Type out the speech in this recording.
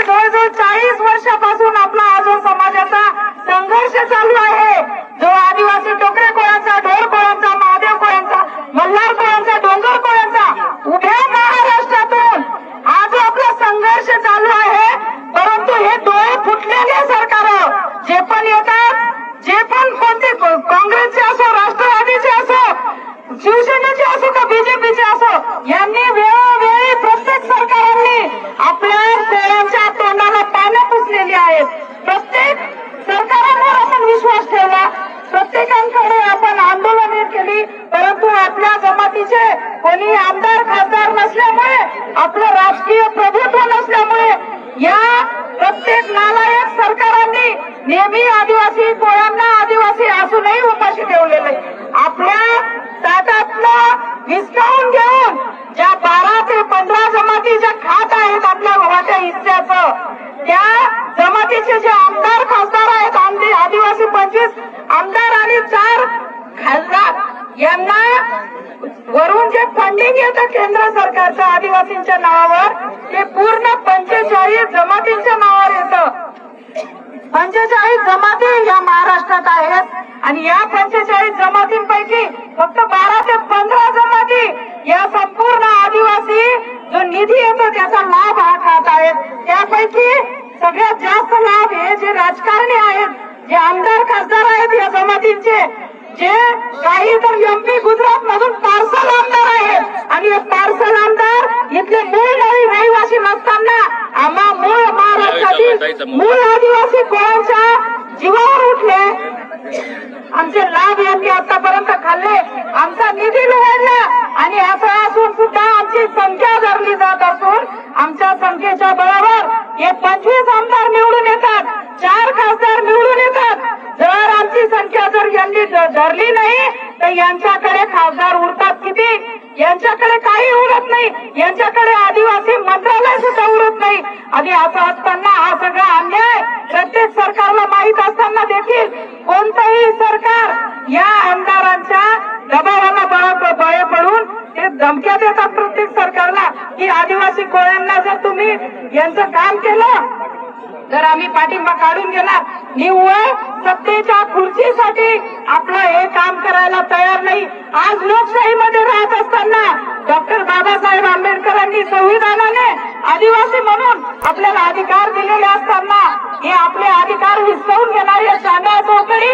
जवळजवळ चाळीस वर्षापासून आपला हा जो समाजाचा संघर्ष चालू आहे जो आदिवासी टोकरे कोळ्यांचा ढोर कोळ्यांचा महादेव कोळ्यांचा मल्हार कोळ्यांचा डोंगर कोळ्यांचा उभ्या महाराष्ट्रातून हा जो आपला संघर्ष चालू आहे परंतु हे डोळे फुटलेले सरकार जे पण येतात जे पण कोणते काँग्रेसचे असो राष्ट्रवादीचे असो शिवसेनेचे असो का बीजेपीचे असो यांनी वेळोवेळी प्रत्येक सरकारांनी आपल्या आहेत. प्रत्येक सरकारांवर आपण विश्वास ठेवला. प्रत्येकांकडे आपण आंदोलने केली परंतु आपल्या जमातीचे कोणी आमदार खासदार नसल्यामुळे आपलं राजकीय प्रभुत्व नसल्यामुळे या प्रत्येक नालायक सरकारांनी नेहमी आदिवासी कोळ्यांना आदिवासी असूनही उपाशी ठेवलेले आपल्या ताटातलं हिसकावून घेऊन ज्या बारा ते पंधरा जमाती ज्या खात आहेत आपल्या भावाच्या हिस्स्याचं त्या जमातीचे जे आमदार खासदार आहेत आमचे आदिवासी पंचवीस आमदार आणि चार खासदार यांना वरून जे फंडिंग येतं केंद्र सरकारचं आदिवासींच्या नावावर ते पूर्ण पंचेचाळीस जमातींच्या नावावर येतं. पंचेचाळीस जमाती या महाराष्ट्रात आहेत आणि या पंचेचाळीस जमातींपैकी फक्त बारा ते पंधरा जमाती या संपूर्ण आदिवासी जो निधी येतो त्याचा लाभ हा खात आहेत. त्यापैकी सगळ्यात जास्त लाभ हे जे राजकारणी आहेत जे आमदार खासदार आहेत या जमातींचे जे काही तर एमपी गुजरात मधून पार्सल आमदार आहेत. आणि हे पार्सल आमदार इथले मूळ गावी रहिवासी नसताना आम्हा मूळ महाराष्ट्रातील मूळ आदिवासी कोळ्यांच्या जीवावर उठले. आमचे लाभ यांनी यांच्याकडे खासदार उरतात किती? यांच्याकडे काही उरत नाही. यांच्याकडे आदिवासी मंत्रालय सुद्धा उरत नाही. आणि असं असताना हा सगळा अन्याय प्रत्येक सरकारला माहीत असताना देखील कोणतंही सरकार या आमदारांच्या दबावाला बळ बळे पडून ते धमक्या देतात प्रत्येक सरकारला की आदिवासी कोळ्यांना जर तुम्ही यांचं काम केलं तर आम्ही पाठिंबा काढून गेला निव्वळ सत्तेच्या खुर्चीसाठी आपलं हे काम करायला तयार नाही. आज लोकशाहीमध्ये राहत असताना डॉक्टर बाबासाहेब आंबेडकरांनी संविधानाने आदिवासी म्हणून आपल्याला अधिकार दिलेले असताना हे आपले अधिकार हिसकावून घेणारे चांदा चौकडी